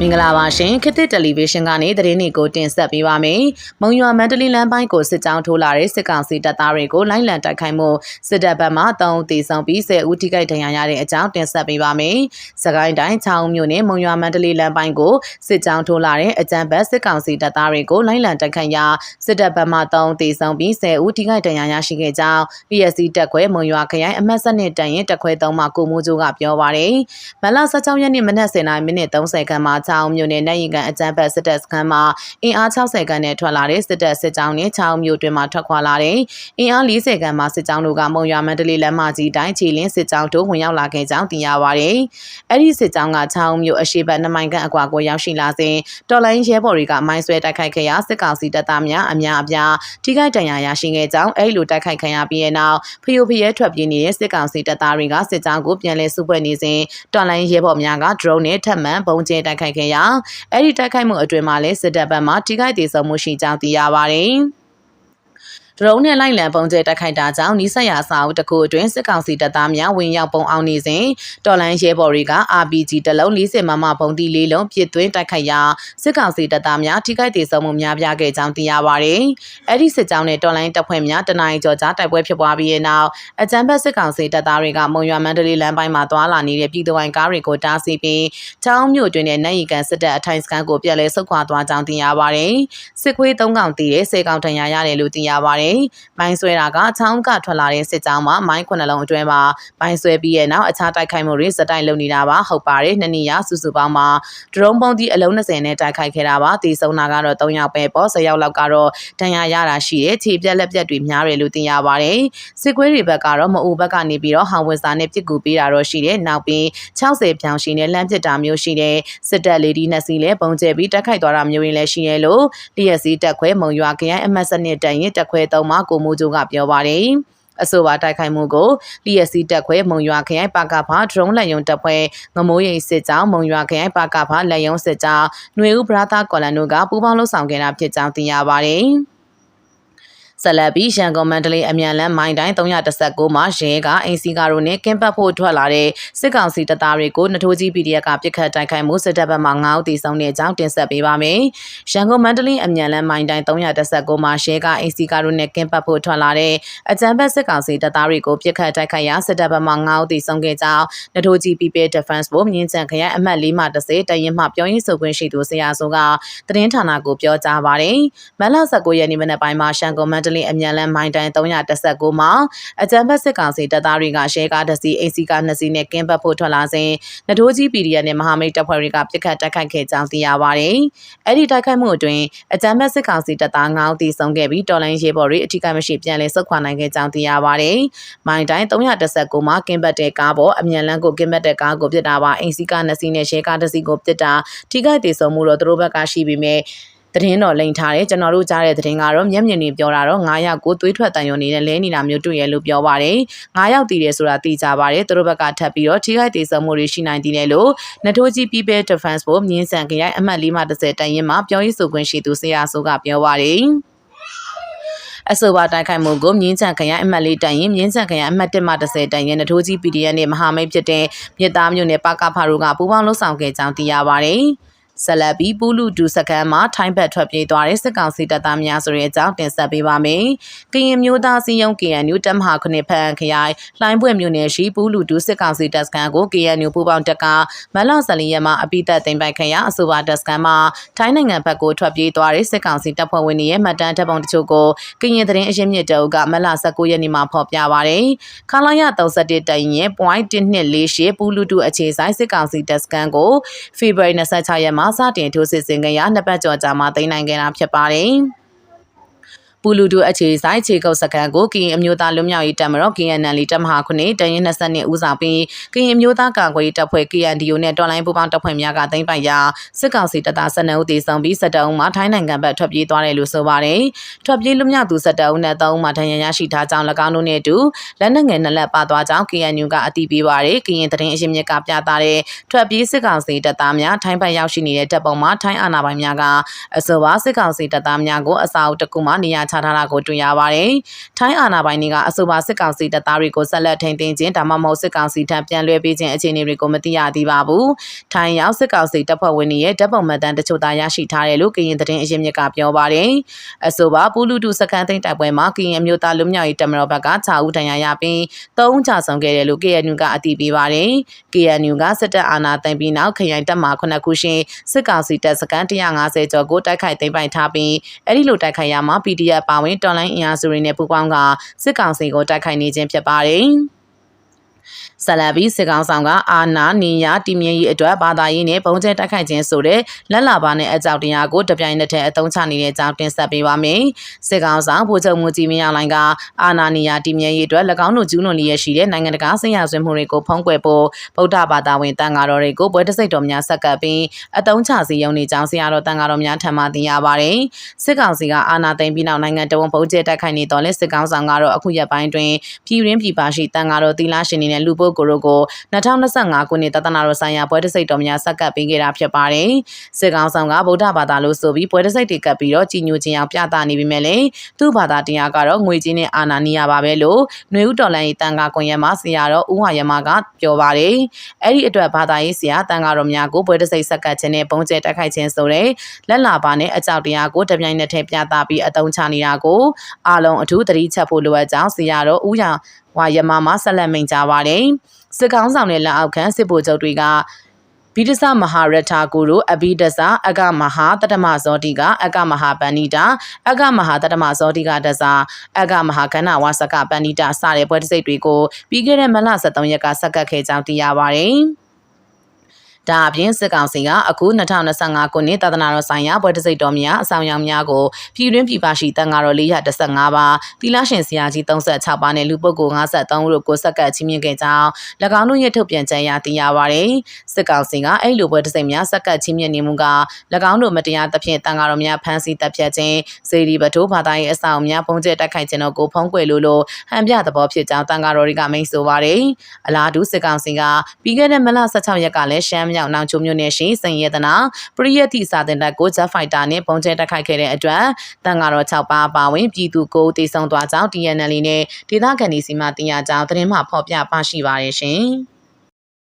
မင်္ဂလာပါရှင်ခေတ်သစ်တယ်လီဗီရှင်းကနေသတင်းတွေကိုတင်ဆက်ပေးပါမယ်။မုံရွာမန္တလေးလမ်းပိုင်းကိုစစ်ကြောင်းထိုးလာတဲ့စစ်ကောင်စီတပ်သားတွေကိုလိုင်းလံတိုက်ခိုက်မှုစစ်တပ်ဘက်မှ3ဦးသေဆုံးပြီး10ဦးထိခိုက်ဒဏ်ရာရတဲ့အကြောင်းတင်ဆက်ပေးပါမယ်။စကိုင်းတိုင်းချောင်းမြို့နယ်မုံရွာမန္တလေးလမ်းပိုင်းကိုစစ်ကြောင်းထိုးလာတဲ့အကြမ်းဖက်စစ်ကောင်စီတပ်သားတွေကိုလိုင်းလံတိုက်ခိုက်ရာစစ်တပ်ဘက်မှ3ဦးသေဆုံးပြီး10ဦးထိခိုက်ဒဏ်ရာရရှိခဲ့ကြောင်း PSC တပ်ခွဲမုံရွာခရိုင်အမှတ်7တန်ရင်တပ်ခွဲ3မှကိုမိုးကျိုးကပြောပါရယ်။မလ16ရက်နေ့မနက်10:00မိနစ်30ခန်းမှာချောင်းမြို့နယ်နိုင်ရင်ကန်အကြမ်းဖက်စစ်တပ်စခန်းမှာအင်အား60ခန်းနဲ့ထွက်လာတဲ့စစ်တပ်စစ်ကြောင်းနဲ့ချောင်းမြို့တွင်မှထွက်ခွာလာတဲ့အင်အား40ခန်းမှစစ်ကြောင်းတို့ကမုံရွာမန္တလေးလမ်းမကြီးတိုင်းခြေလင်းစစ်ကြောင်းတို့ဝင်ရောက်လာခဲ့ကြောင်းသိရပါတယ်။အဲ့ဒီစစ်ကြောင်းကချောင်းမြို့အရှိတ်နှမိုင်ကန်အကွာကိုရောက်ရှိလာစဉ်တော်လိုင်းရဲဘော်တွေကမိုင်းဆွဲတိုက်ခိုက်ခဲ့ရာစစ်ကောင်စီတပ်သားများအများအပြားထိခိုက်ဒဏ်ရာရရှိခဲ့ကြောင်းအဲ့လိုတိုက်ခိုက်ခံရပြီးတဲ့နောက်ဖျို့ဖျဲထွက်ပြေးနေတဲ့စစ်ကောင်စီတပ်သားတွေကစစ်ကြောင်းကိုပြန်လည်စုဖွဲ့နေစဉ်တော်လိုင်းရဲဘော်များက drone နဲ့ထပ်မံပုံကျဲတိုက်ခိုက်ခဲ့ရာအဲ့ဒီတိုက်ခိုက်မှုအတွင်းမှာလည်းစစ်တပ်ဘက်မှထိခိုက်ဒေဆုံးမှုရှိကြောင်းသိရပါတယ်။ ဒရုန်းနဲ့လိုက်လံပုံကျဲတိုက်ခိုက်တာကြောင့်နီးစပ်ရာစာအုပ်တစ်ခုအတွင်းစစ်ကောင်စီတပ်သားများဝင်ရောက်ပုံအောင်နေစဉ်တော်လန်ရဲဘော်တွေက RPG တလုံး40မမပုံတီလေးလုံးပြစ်သွင်းတိုက်ခိုက်ရာစစ်ကောင်စီတပ်သားများထိခိုက်ဒေဆုံးမှုများပြားခဲ့ကြောင်းသိရပါတယ်။အဲ့ဒီစစ်ကြောင်းနဲ့တော်လန်တပ်ဖွဲ့များတနင်္လာကျော်ကြားတိုက်ပွဲဖြစ်ပွားပြီးတဲ့နောက်အကြမ်းဖက်စစ်ကောင်စီတပ်သားတွေကမုံရွာမန္တလေးလမ်းပိုင်းမှာသွာလာနေတဲ့ပြည်သူ့ဝန်ကားတွေကိုတားဆီးပြီးချောင်းမြို့တွင်နဲ့နိုင်ရီကန်စစ်တပ်အထိုင်စခန်းကိုပြန်လည်ဆုတ်ခွာသွားကြောင်းသိရပါတယ်။စစ်ခွေး၃កောင်တည်တဲ့စေကောင်ထံရရတယ်လို့သိရပါတယ်ပါတယ်။မိုင်းဆွဲတာကချောင်းကထွက်လာတဲ့စစ်ကြောင်းမှာမိုင်းခုနှလုံးအတွင်းမှာမိုင်းဆွဲပြီးရဲ့နောက်အခြားတိုက်ခိုက်မှုတွေစတိုင်လုပ်နေတာပါဟုတ်ပါတယ်။နှစ်နေရစုစုပေါင်းမှာဒရုန်းပုံကြီးအလုံး20နဲ့တိုက်ခိုက်ခဲ့တာပါ။တီဆုံးတာကတော့3ယောက်ပဲပေါ့10ယောက်လောက်ကတော့ဒဏ်ရာရတာရှိတယ်။ခြေပြက်လက်ပြက်တွေများတယ်လို့သိရပါတယ်။စစ်ခွေးတွေဘက်ကတော့မအူဘက်ကနေပြီးတော့ဟောင်ဝစ်စာနဲ့ပြစ်ကူပေးတာတော့ရှိတယ်။နောက်ပြီး60ပြောင်ရှိနဲ့လမ်းပစ်တာမျိုးရှိတယ်။စစ်တပ်လေဒီနှစ်စီးလည်းပုံကျဲပြီးတိုက်ခိုက်သွားတာမျိုးတွေလည်းရှိရဲလို့လျက်စီးတက်ခွဲမုံရွာခရိုင်အမှတ်စနစ်တန်ရင်တက်ခွဲ3မှာကိုမိုးကျိုးကပြောပါတယ်အဆိုပါတိုက်ခိုက်မှုကိုလျက်စီးတက်ခွဲမုံရွာခရိုင်ပါကဖာဒရုန်းလက်ယုံတပ်ဖွဲ့ငမိုးရိပ်စစ်ကြောင်းမုံရွာခရိုင်ပါကဖာလက်ယုံစစ်ကြောင်းຫນွေဦးဘရာသာကော်လန်တို့ကပူးပေါင်းလှုပ်ဆောင်ခဲ့တာဖြစ်ကြောင်းသိရပါတယ်။ ဆက်လက်ပြီးရန်ကုန်မန္တလေးအမြန်လမ်းမိုင်တိုင်း319မှာရဲကအင်စီကာတို့နဲ့ကင်းပတ်ဖို့ထွက်လာတဲ့စစ်ကောင်စီတပ်သားတွေကိုနထိုးကြီး PDF ကပြစ်ခတ်တိုက်ခိုက်မှုစစ်တပ်ဘက်မှ9ဦးသေဆုံးတဲ့အကြောင်းတင်ဆက်ပေးပါမယ်။ရန်ကုန်မန္တလေးအမြန်လမ်းမိုင်တိုင်း319မှာရဲကအင်စီကာတို့နဲ့ကင်းပတ်ဖို့ထွက်လာတဲ့အကြမ်းဖက်စစ်ကောင်စီတပ်သားတွေကိုပြစ်ခတ်တိုက်ခိုက်ရာစစ်တပ်ဘက်မှ9ဦးသေဆုံးခဲ့ကြောင်းနထိုးကြီး People Defense ဘို့မြင်းချန်ခရိုင်အမှတ်၄မှ30တရင်မှပြောရင်းဆိုခွင့်ရှိသူဆရာဆိုကသတင်းဌာနကိုပြောကြားပါတယ်။မလ19ရက်နေ့မနက်ပိုင်းမှာရန်ကုန်မန္တလေးအမြန်လမ်းမိုင်တိုင်319မှာအကြံဖက်စစ်ကောင်စီတပ်သားတွေကရှဲကားတစ်စီးအိစီကားနှစ်စီးနဲ့ကင်းပတ်ဖို့ထွက်လာစဉ်နထိုးကြီး PDF နဲ့မဟာမိတ်တပ်ဖွဲ့တွေကပြစ်ခတ်တိုက်ခိုက်ခဲ့ကြောင်းသိရပါတယ်။အဲ့ဒီတိုက်ခိုက်မှုအတွင်းအကြံဖက်စစ်ကောင်စီတပ်သား9ဦးသေဆုံးခဲ့ပြီးတော်လိုင်းရေးဘော်တွေအထူးကမရှိပြန်လည်ဆုတ်ခွာနိုင်ခဲ့ကြောင်းသိရပါတယ်။မိုင်တိုင်319မှာကင်းပတ်တဲ့ကားပေါ်အမြန်လမ်းကိုကင်းပတ်တဲ့ကားကိုပြစ်တာပါအိစီကားနှစ်စီးနဲ့ရှဲကားတစ်စီးကိုပြစ်တာထိခိုက်ဒေဆုံးမှုတော့သူတို့ဘက်ကရှိပြီးမြဲ သတင်းတော်လိန်ထားတယ်ကျွန်တော်တို့ကြားတဲ့သတင်းကတော့မျက်မြင်တွေပြောတာတော့9ယောက်ကိုသွေးထွက်တန်ရုံနေတဲ့လဲနေတာမျိုးတွေ့ရလို့ပြောပါတယ်9ယောက်တည်တယ်ဆိုတာသိကြပါတယ်သူတို့ဘက်ကထပ်ပြီးတော့ထိခိုက်ဒေဆုံးမှုတွေရှိနိုင်သေးတယ်လို့နထိုးကြီး People Defense ဘို့မြင်းစံခရိုင်အမှတ်၄မှ30တိုင်ရင်မှာပြောရေးဆိုခွင့်ရှိသူဆရာဆိုကပြောပါတယ်အဆိုပါတိုက်ခိုက်မှုကိုမြင်းချန်ခရိုင်အမှတ်လေးတိုင်ရင်မြင်းချန်ခရိုင်အမှတ်1မှ30တိုင်ရင်နထိုးကြီး PDF နဲ့မဟာမိတ်ဖြစ်တဲ့မြစ်သားမျိုးနဲ့ပါကဖာတို့ကပူးပေါင်းလှုပ်ဆောင်ခဲ့ကြောင်းသိရပါတယ်။ ဆက်လက်ပြီးပူးလူဒူစကန်မှာထိုင်းဘက်ထွက်ပြေးသွားတဲ့စစ်ကောင်စီတပ်သားများဆိုတဲ့အကြောင်းတင်ဆက်ပေးပါမယ်။ကရင်မျိုးသားစီယုံ KNU တပ်မဟာခုနှစ်ဖန်ခရိုင်လှိုင်းပွင့်မြို့နယ်ရှိပူးလူဒူစစ်ကောင်စီတပ်စခန်းကို KNU ပူးပေါင်းတပ်ကမလဆလီရက်မှာအပိသက်သိမ်းပိုက်ခရအဆိုပါတပ်စခန်းမှာထိုင်းနိုင်ငံဘက်ကိုထွက်ပြေးသွားတဲ့စစ်ကောင်စီတပ်ဖွဲ့ဝင်တွေရဲ့မှတ်တမ်းတပ်ပုံတချို့ကိုကရင်သတင်းအရင်းမြစ်တုပ်ကမလ19ရက်နေ့မှာဖော်ပြပါရတယ်။ခလာရ31တိုင်ရင် .1248 ပူးလူဒူအခြေဆိုင်စစ်ကောင်စီတပ်စခန်းကိုဖေဖော်ဝါရီ26ရက်မှာစတင်ထိုးစစ်ဆင်ခဲ့ရာနှစ်ပတ်ကျော်ကြာမှသိမ်းနိုင်ခဲ့တာဖြစ်ပါတယ်။ ပူလူဒူအခြေဆိုင်ခြေကုပ်စကန်ကိုကရင်အမျိုးသားလွတ်မြောက်ရေးတပ်မတော် KNL တပ်မဟာခုနှစ်တရင်22ဦးဆောင်ပြီးကရင်အမျိုးသားကာကွယ်ရေးတပ်ဖွဲ့ KNDO နဲ့တော်လိုင်းပူးပေါင်းတပ်ဖွဲ့များကသိမ်းပိုက်ရာစစ်ကောင်စီတပ်သား12ဦးသေဆုံးပြီး17ဦးမှထိုင်းနိုင်ငံဘက်ထွက်ပြေးသွားတယ်လို့ဆိုပါတယ်။ထွက်ပြေးလွတ်မြောက်သူ17ဦးနဲ့3ဦးမှဒဏ်ရာရရှိထားကြောင်း၎င်းတို့နဲ့အတူလက်နက်ငယ်နှစ်လက်ပါသွားကြောင်း KNU ကအတည်ပြုပါတယ်။ကရင်သတင်းအရှင်မြစ်ကပြသတဲ့ထွက်ပြေးစစ်ကောင်စီတပ်သားများထိုင်းဘက်ရောက်ရှိနေတဲ့တပ်ပုံမှာထိုင်းအာဏာပိုင်များကအဆိုပါစစ်ကောင်စီတပ်သားများကိုအစာအုပ်တစ်ခုမှနေရာချထားတာကိုတွေ့ရပါတယ်။ထိုင်းအာဏာပိုင်တွေက အဆိုပါစစ်ကောင်စီတပ်သားတွေကိုဆက်လက်ထိန်းသိမ်းခြင်းဒါမှမဟုတ်စစ်ကောင်စီထံပြန်လွှဲပေးခြင်းအခြေအနေတွေကိုမသိရသေးပါဘူး။ထိုင်းရောက်စစ်ကောင်စီတပ်ဖွဲ့ဝင်တွေရဲ့တပ်ပုံမှတ်တမ်းတချို့သာရရှိထားတယ်လို့ကရင်သတင်းအရင်းမြစ်ကပြောပါတယ်။အဆိုပါပူလူတူစကန်သိန်းတိုက်ပွဲမှာကရင်အမျိုးသားလူမျိုးရေးတမတော်ဘက်က6ဦးတန်ရာရပြီး3ဦးကြာဆုံးခဲ့တယ်လို့ KNU ကအတည်ပြုပါတယ်။ KNU ကစစ်တပ်အာဏာသိမ်းပြီးနောက်ခရိုင်တပ်မှ9ခုရှင်စစ်ကောင်စီတပ်စကန်150ကျော်ကိုတိုက်ခိုက်သိမ်းပိုက်ထားပြီးအဲ့ဒီလိုတိုက်ခိုက်ရမှာ PDF ပါဝင်တော်လိုင်းအင်အားစုတွေနဲ့ပူးပေါင်းကစစ်ကောင်စီကိုတိုက်ခိုက်နေခြင်းဖြစ်ပါတယ်။ ဆလဘီစစ်ကောင်ဆောင်ကအာနာနီယာတီမြင့်ရေးအတွက်ဘာသာရေးနဲ့ပုံကျဲတိုက်ခိုက်ခြင်းဆိုတဲ့လက်လာပါနဲ့အကြောက်တရားကိုတပြိုင်နက်တည်းအသုံးချနေတဲ့အကြောင်းတင်ဆက်ပေးပါမယ်။စစ်ကောင်ဆောင်ဗိုလ်ချုပ်မူကြီးမင်းအောင်လိုင်ကအာနာနီယာတီမြင့်ရေးအတွက်၎င်းတို့ကျူးလွန်လျက်ရှိတဲ့နိုင်ငံတကာဆင်ရဆွေးမှုတွေကိုဖုံးကွယ်ဖို့ဗုဒ္ဓဘာသာဝင်တန်ဃာတော်တွေကိုပွဲတစိတ်တော်များဆက်ကပ်ပြီးအသုံးချစီရုံနေကြောင်းဆရာတော်တန်ဃာတော်များထံမှသိရပါတယ်။စစ်ကောင်စီကအာဏာသိမ်းပြီးနောက်နိုင်ငံတော်ဝန်ပုံကျဲတိုက်ခိုက်နေတော်လဲစစ်ကောင်ဆောင်ကတော့အခုရက်ပိုင်းတွင်ပြည်ရင်းပြည်ပါရှိတန်ဃာတော်သီလရှင်တွေနဲ့လူပုဂ္ဂိုလ်တို့ကို2025ခုနှစ်တသနာတော်ဆိုင်ရာပွဲတစိတ်တော်များဆက်ကပ်ပေးခဲ့တာဖြစ်ပါတယ်။စစ်ကောင်ဆောင်ကဗုဒ္ဓဘာသာလို့ဆိုပြီးပွဲတစိတ်တွေကပ်ပြီးတော့ကြီးညိုခြင်းအောင်ပြသနေပြီမဲ့လေသူ့ဘာသာတရားကတော့ငွေကြီးနဲ့အာဏာနီးရပါပဲလို့ຫນွေဦးတော်လန်ရေးတန်ခါကွန်ရက်မှာဆရာတော်ဦးဟာရမကပြောပါတယ်။အဲ့ဒီအတွက်ဘာသာရေးဆရာတန်ခါတော်များကိုပွဲတစိတ်ဆက်ကပ်ခြင်းနဲ့ပုံကျဲတိုက်ခိုက်ခြင်းဆိုတဲ့လက်လာပါနဲ့အကြောက်တရားကိုတပြိုင်နက်တည်းပြသပြီးအတုံးချနေတာကိုအားလုံးအထူးသတိချက်ဖို့လိုအပ်ကြောင်းဆရာတော်ဦးရ ဝါယမမှာဆက်လက်မိန်ကြားပါတယ်။စစ်ကောင်းဆောင်တဲ့လက်အောက်ခံစစ်ဗိုလ်ချုပ်တွေကဘိဒစမဟာရထာကုရုအဘိဒစအကမဟာတတမဇောတိကအကမဟာပဏိတာအကမဟာတတမဇောတိကတဇာအကမဟာကဏဝါစကပဏိတာစတဲ့ပွဲတစိတ်တွေကိုပြီးခဲ့တဲ့မလ23ရက်ကစက်ကပ်ခဲ့ကြောင်းသိရပါတယ်။ ဒါအပြင်စစ်ကောင်စီကအခု2025ခုနှစ်သာသနာတော်ဆိုင်ရာပွဲတစိတ်တော်များအဆောင်ရောင်များကိုပြည်တွင်းပြည်ပရှိတန်ဃာတော်415ပါးသီလရှင်ဆရာကြီး36ပါးနဲ့လူပုဂ္ဂိုလ်53ဦးတို့ကိုစက္ကပ်ချင်းမြင့်ခဲ့ကြောင်း၎င်းတို့ရဲ့ထုတ်ပြန်ကြေညာသိရပါတယ်စစ်ကောင်စီကအဲ့လိုပွဲတစိတ်များစက္ကပ်ချင်းမြင့်နေမှုက၎င်းတို့မတရားသဖြင့်တန်ဃာတော်များဖမ်းဆီးတပ်ဖြတ်ခြင်းစေဒီပထိုးဘာသာရေးအဆောင်များပုံကျဲတိုက်ခိုက်ခြင်းတို့ကိုဖုံးကွယ်လို့လို့ဟန်ပြသဘောဖြစ်ကြောင်းတန်ဃာတော်တွေကမိန့်ဆိုပါတယ်အလားတူစစ်ကောင်စီကပြီးခဲ့တဲ့မလ16ရက်ကလည်းရှမ်းမြောက်နောင်ချိုမြို့နယ်ရှိစင်ရတနာပရိယတိစာတင်တပ်ကိုဂျက်ဖိုက်တာနဲ့ပုံကျဲတိုက်ခိုက်ခဲ့တဲ့အတွက်တန်ဃာတော်6ပါးပါဝင်ပြည်သူကိုတည်ဆုံသွားကြောင်း TNL နဲ့ဒေသခံတွေစီမှတင်ရကြောင်းသတင်းမှဖော်ပြပါရှိပါရရှင်။